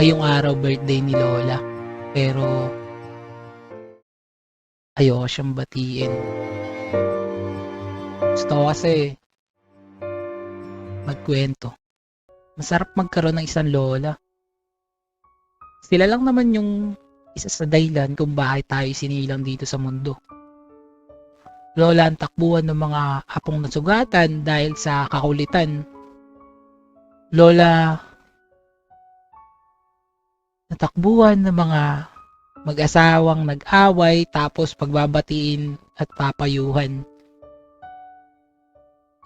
ngayong araw birthday ni Lola. Pero ayoko siyang batiin. Gusto ko kasi magkwento. Masarap magkaroon ng isang lola. Sila lang naman yung isa sa dahilan kung bakit tayo sinilang dito sa mundo. Lola ang takbuhan ng mga apong nasugatan dahil sa kakulitan. Lola natakbuhan ng mga mag-asawang nag-away tapos pagbabatiin at papayuhan.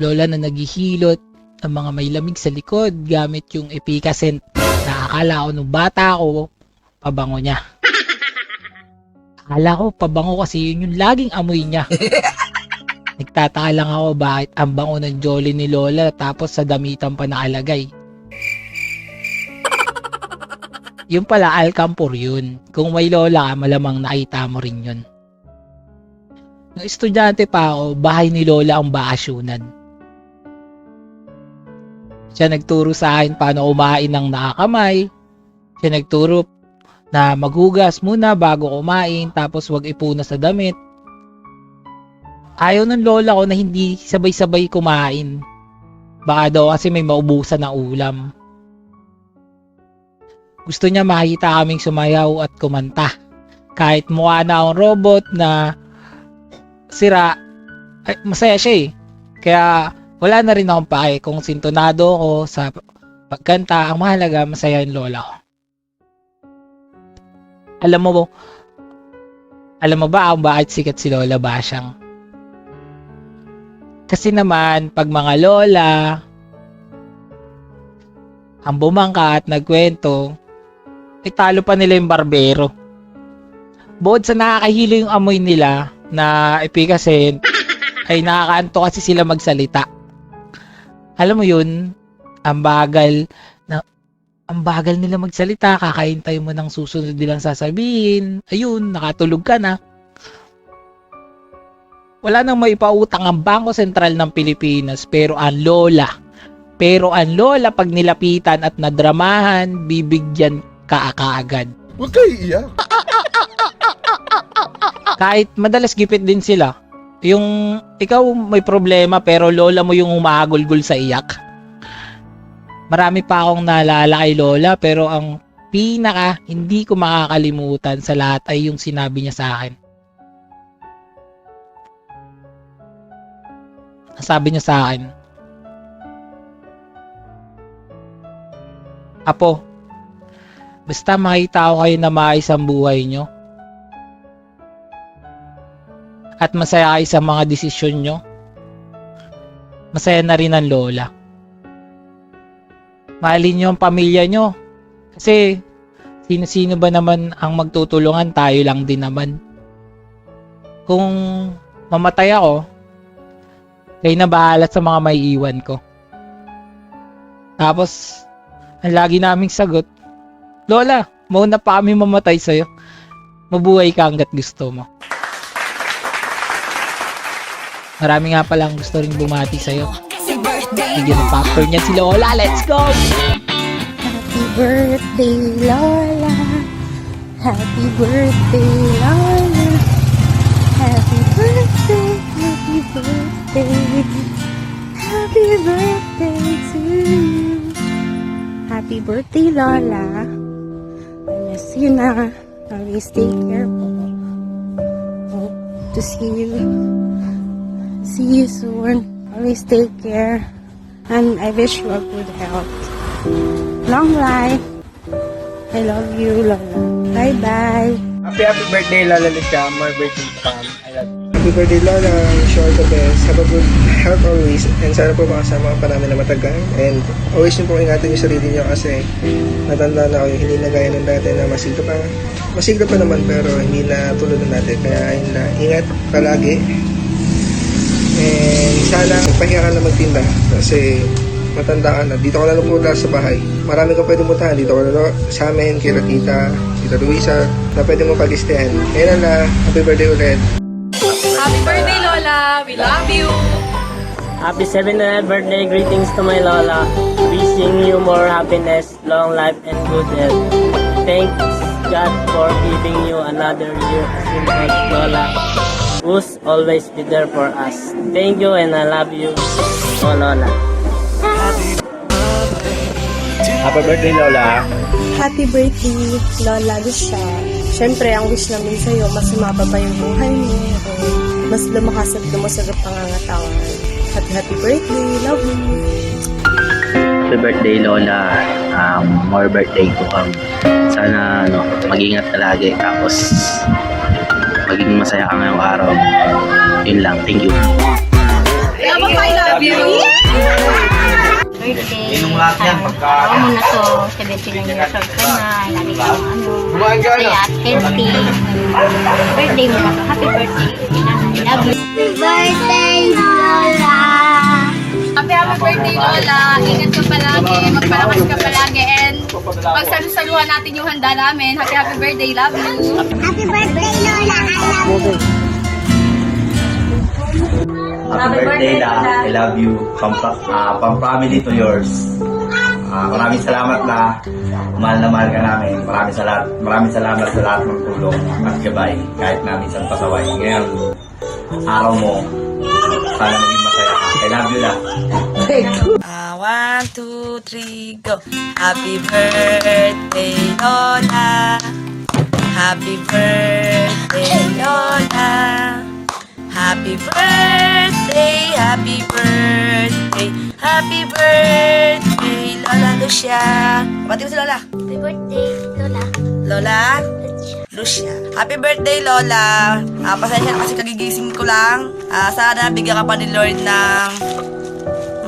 Lola na naghihilot ng mga may lamig sa likod gamit yung epicacent na akala ko nung bata ako, pabango niya. Akala ko pabango kasi yun yung laging amoy niya. Nagtataka lang ako bakit ang bango ng jolly ni Lola tapos sa damitan pa nakalagay. Yung pala, Alcampur yun. Kung may lola ka, malamang nakita mo rin yun. Nung estudyante pa ako, bahay ni lola ang bakasyunan. Siya nagturo sa akin paano kumain ng nakakamay. Siya nagturo na maghugas muna bago kumain tapos wag ipuna sa damit. Ayaw ng lola ko na hindi sabay-sabay kumain. Baka daw kasi may maubusan ng ulam. Gusto niya makita kaming sumayaw at kumanta. Kahit mukha na akong robot na sira, ay, masaya siya eh. Kaya wala na rin akong pake kung sintonado ako sa pagkanta. Ang mahalaga, masaya yung lola ko. Alam mo, alam mo ba kung bakit sikat si Lola Basyang? Kasi naman, pag mga lola, ang bumangka at nagkwento, ay talo pa nila yung barbero. Bukod sa nakakahilo yung amoy nila na epicacent, ay nakakaanto kasi sila magsalita. Alam mo yun, ang bagal na ang bagal nila magsalita, kakahintay mo ng susunod nilang sasabihin. Ayun, nakatulog ka na. Wala nang maipautang ang Bangko Sentral ng Pilipinas pero ang lola, pero ang lola pag nilapitan at nadramahan, bibigyan ka kaagad. Huwag kayo iiyak. Kahit madalas gipit din sila. Yung ikaw may problema pero lola mo yung umagulgul sa iyak. Marami pa akong naalala kay lola pero ang pinaka hindi ko makakalimutan sa lahat ay yung sinabi niya sa akin. Sabi niya sa akin, Apo, basta makita ko kayo na maayos ang buhay nyo, at masaya kayo sa mga desisyon nyo, masaya na rin ang lola. Mahalin nyo ang pamilya nyo. Kasi, sino-sino ba naman ang magtutulungan? Tayo lang din naman. Kung mamatay ako, kayo na bahala sa mga may iwan ko. Tapos, ang lagi naming sagot, Lola, mauna pa kami mamatay sa'yo. Mabuhay ka hanggat gusto mo. Marami nga palang gusto rin bumati sa'yo. Bigyan ng popcorn niya si Lola. Let's go! Happy birthday, Lola. Happy birthday, Lola. Happy birthday, happy birthday. Happy birthday to you. Happy birthday, Lola. You na. Always take care po. Hope to see you. See you soon. Always take care. And I wish you a good health. Long life. I love you, Lola. Bye-bye. Happy happy birthday Lola Lucia. More birthday come. I love you. Happy birthday, Lola. Wish you the best. Have a good health always. And sana po makasama pa namin na matagal. And always nyo po ingatan yung sarili nyo kasi natanda na kayo. Hindi na gaya ng dati na masigla pa. Masigla pa naman pero hindi na tulad ng dati. Kaya yun na, ingat palagi. And sana magpahinga ka na magtinda kasi matanda ka na. Dito ka na po sa bahay. Marami ka pwede puntahan. Dito ka na sa amin, kila tita, tita Luisa, na pwede mo palistehan. Ngayon na, happy birthday ulit. Lola! We love you! Happy 7th birthday greetings to my Lola. Wish Wishing you more happiness, long life, and good health. Thanks God for giving you another year as as Lola, who's always be there for us. Thank you and I love you, oh Lola. Happy birthday, Lola. Happy birthday, Lola Lucia. Siyempre, ang wish namin sa'yo, mas sumaba pa yung buhay mo. Mas lumakas at lumusog ang pangangatawan. Happy, happy birthday. Love you. Happy birthday Lola. Um, more birthday to come. Sana ano, mag-ingat ka lagi tapos maging masaya ka ngayong araw. Yun lang. Thank you. I love you. Birthday. Ako muna to, 79 years old ka na, lagi ka ano, masaya at healthy. Birthday mo na to, happy birthday. I love you. Happy birthday, Lola! Happy happy birthday, Lola. Ingat ka palagi, magpalakas ka palagi, and pagsalusaluhan natin yung handa namin. Happy happy birthday, love you. Happy birthday, Lola! I love you. Happy birthday, La. I love you. From, uh, from family to yours. Ah, maraming salamat na mahal na mahal ka namin. Maraming salamat, maraming salamat sa lahat ng tulong at gabay kahit na minsan pasaway. Ngayon, araw mo, sana maging masaya ka. I love you, La. Ah, one, two, three, go. Happy birthday, Lola. Happy birthday, Lola. Happy birthday, happy birthday, happy birthday, Lola Lucia. Pati mo si Lola. Happy birthday, Lola. Lola? Lucia. Happy birthday, Lola. Ah, pasensya kasi kagigising ko lang. Ah, sana bigyan ka pa ni Lord ng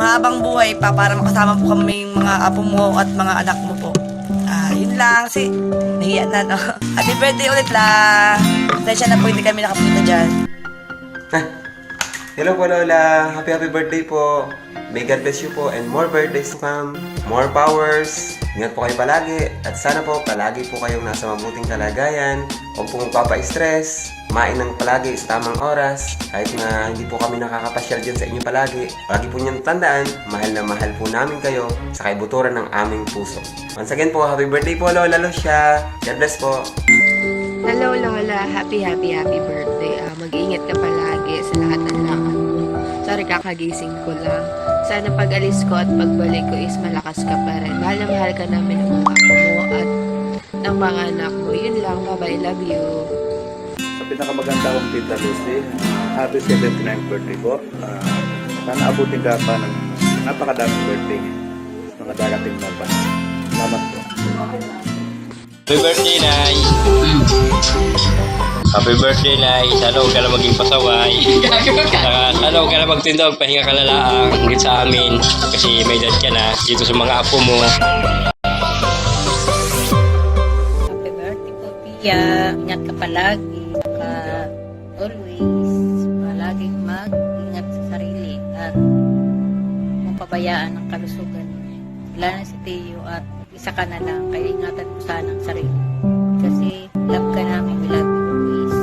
mahabang buhay pa para makasama po kami yung mga apo mo at mga anak mo po. Ah, yun lang. Si, nahiya na, no? Happy birthday ulit, La. Pasensya na po, hindi kami nakapunta dyan. Hello po Lola, happy happy birthday po. May God bless you po and more birthdays to come. More powers. Ingat po kayo palagi at sana po palagi po kayong nasa mabuting kalagayan. Huwag po magpapa-stress. Kumain ng palagi sa tamang oras. Kahit na hindi po kami nakakapasyal dyan sa inyo palagi. Palagi po niyang tandaan, mahal na mahal po namin kayo sa kaibuturan ng aming puso. Once again po, happy birthday po Lola Lucia. God bless po. Hello, Lola. Happy, happy, happy birthday. Ah, mag-iingat ka palagi sa lahat ng mo. Sorry, kakagising ko lang. Sana pag alis ko at pagbalik ko is malakas ka pa rin. Mahal na mahal ka namin ng mga apo mo at ng mga anak mo. Yun lang. Bye-bye. Love you. Sa pinakamaganda kong Tita Lucy, happy 79th birthday po. Ah, sana abutin ka pa ng napakadaming birthday. Mga darating na pa. Salamat po. Happy birthday, Nay! Happy birthday, Nay! Sana huwag ka na maging pasaway. Saka sana huwag ka na magtindog, pahinga ka na lang hanggang sa amin. Kasi may edad ka na dito sa mga apo mo. Happy birthday po, Pia. Ingat ka palagi. Ka always palaging mag-ingat sa sarili at kung pabayaan ng kalusugan. Wala na si Teo at isa ka na lang, kaya ingatan mo sana ang sarili. Kasi love ka namin, we love you always.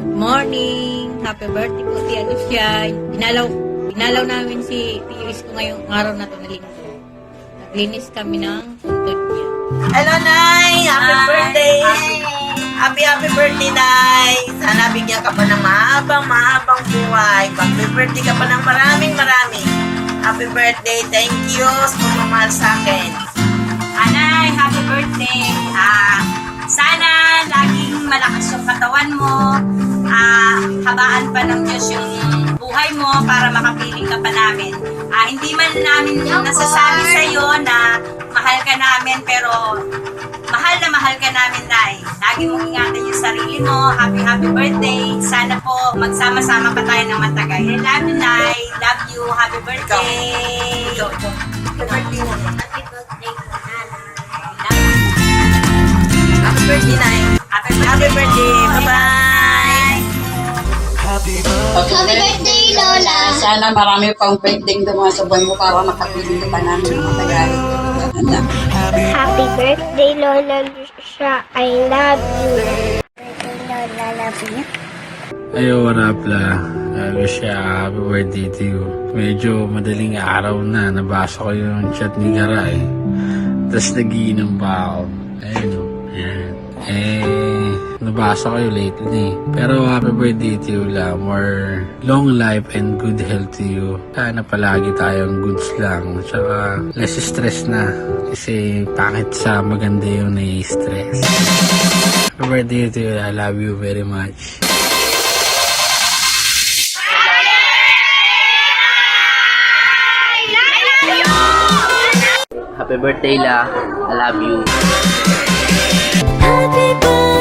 Good morning! Happy birthday po, Tia Lucia. Dinalaw, dinalaw namin si Tio Isko ngayong araw na ito na linggo. Naglinis kami ng puntod niya. Hello, Nay! Happy birthday! Happy, happy birthday, Nay! Sana bigyan ka pa ng mahabang, mahabang buhay. Happy birthday ka pa ng maraming, maraming. Happy birthday. Thank you sa pagmamahal sa akin. Katawan mo. Ah, habaan pa ng Diyos yung buhay mo para makapiling ka pa namin. Ah, hindi man namin nasasabi sa iyo na mahal ka namin pero mahal na mahal ka namin, Nay. Lagi mong ingatan yung sarili mo. Happy, happy birthday. Sana po magsama-sama pa tayo ng matagal. I love you, Nay. Love you. Happy birthday. Happy birthday mo. Happy birthday mo, Happy birthday, Nay! Happy, happy birthday! Bye-bye! Happy birthday, Lola! Sana marami pang birthday dumaan sa buhay mo para makapiling ka pa namin ng matagal. Happy birthday, Lola Lucia. I love you. Birthday, Lola. Love you. Ayo, what up la? Ya happy birthday to you. Medyo madaling araw na, nabasa ko yung chat ni Garay. Tapos nagiinom pa ako. Ayun, oh. Yan. Eh, nabasa ko yung lately. Pero happy birthday to you la. More long life and good health to you. Sana palagi tayong goods lang. Tsaka less stress na. Kasi pangit sa maganda yung nai-stress. Happy birthday to you. I love you very much. Happy birthday la. I love you. Happy birthday